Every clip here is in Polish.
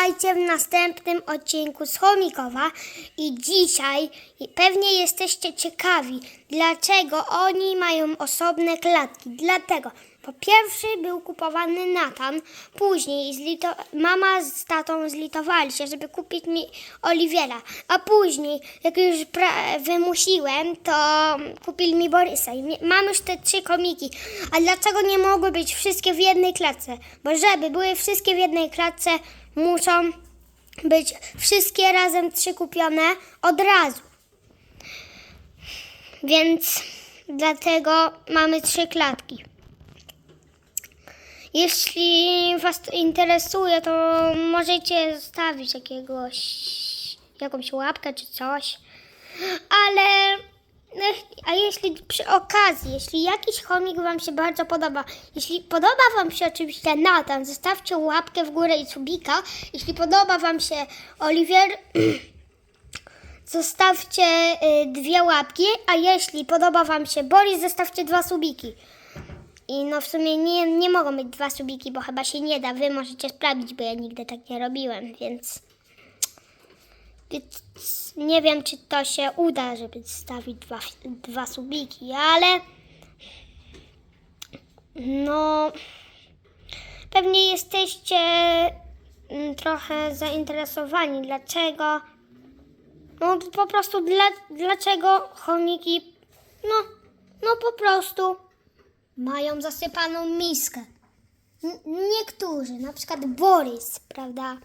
Witajcie w następnym odcinku z Chomikowa i dzisiaj pewnie jesteście ciekawi, dlaczego oni mają osobne klatki. Dlatego, po pierwsze był kupowany Natan, później mama z tatą zlitowali się, żeby kupić mi Oliwiera, a później, jak już wymusiłem, to kupili mi Borysa i mam już te trzy komiki. A dlaczego nie mogły być wszystkie w jednej klatce? Bo żeby były wszystkie w jednej klatce, muszą być wszystkie razem trzy kupione od razu. Więc dlatego mamy trzy klatki. Jeśli Was to interesuje, to możecie zostawić jakiegoś, jakąś łapkę czy coś. Ale jeśli przy okazji, jeśli jakiś chomik Wam się bardzo podoba, jeśli podoba Wam się oczywiście Nathan, zostawcie łapkę w górę i subika. Jeśli podoba Wam się Oliwier, zostawcie y, dwie łapki, a jeśli podoba Wam się Boris, zostawcie dwa subiki. I no w sumie nie, nie mogą być dwa subiki, bo chyba się nie da. Wy możecie sprawdzić, bo ja nigdy tak nie robiłem, więc... Więc nie wiem, czy to się uda, żeby stawić dwa, dwa subiki, ale... No... Pewnie jesteście mm, trochę zainteresowani. Dlaczego? No po prostu dla, dlaczego chomiki... No, no po prostu mają zasypaną miskę. N- niektórzy, na przykład Borys, prawda,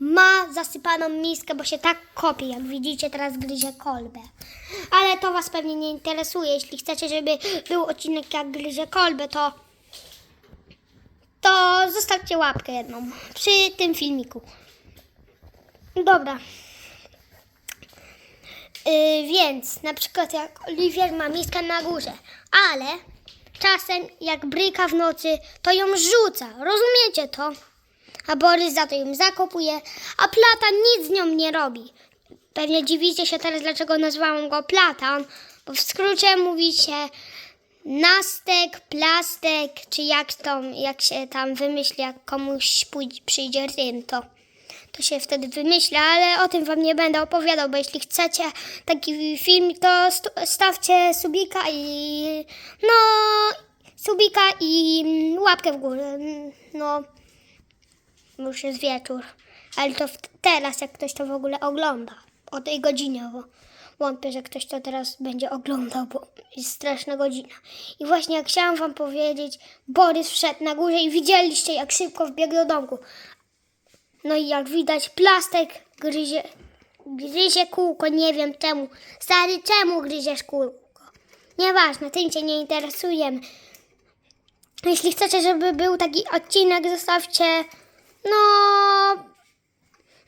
ma zasypaną miskę, bo się tak kopie, jak widzicie, teraz gryzie kolbę. Ale to Was pewnie nie interesuje. Jeśli chcecie, żeby był odcinek jak gryzie kolbę, to to zostawcie łapkę jedną przy tym filmiku. Dobra. Yy, więc na przykład jak Oliwier ma miskę na górze, ale czasem jak bryka w nocy, to ją rzuca. Rozumiecie to? A Borys za to ją zakopuje, a Platan nic z nią nie robi. Pewnie dziwicie się teraz, dlaczego nazwałam go Platan, bo w skrócie mówi się nastek, plastek, czy jak, to, jak się tam wymyśli, jak komuś przyjdzie rym, to to się wtedy wymyśla, ale o tym wam nie będę opowiadał, bo jeśli chcecie taki film, to stawcie subika i no subika i mm, łapkę w górę. Mm, No już jest wieczór, ale to teraz jak ktoś to w ogóle ogląda o tej godzinie, bo wątpię, że ktoś to teraz będzie oglądał, bo jest straszna godzina. I właśnie jak chciałam wam powiedzieć, Borys wszedł na górze i widzieliście jak szybko wbiegł do domku. No i jak widać, plastek gryzie, gryzie kółko, nie wiem czemu. Stary, czemu gryziesz kółko? Nieważne, tym cię nie interesujemy. Jeśli chcecie, żeby był taki odcinek, zostawcie, no,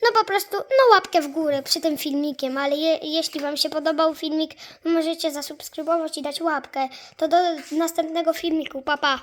no po prostu, no łapkę w górę przy tym filmikiem, ale je, jeśli wam się podobał filmik, możecie zasubskrybować i dać łapkę. To do następnego filmiku, pa pa.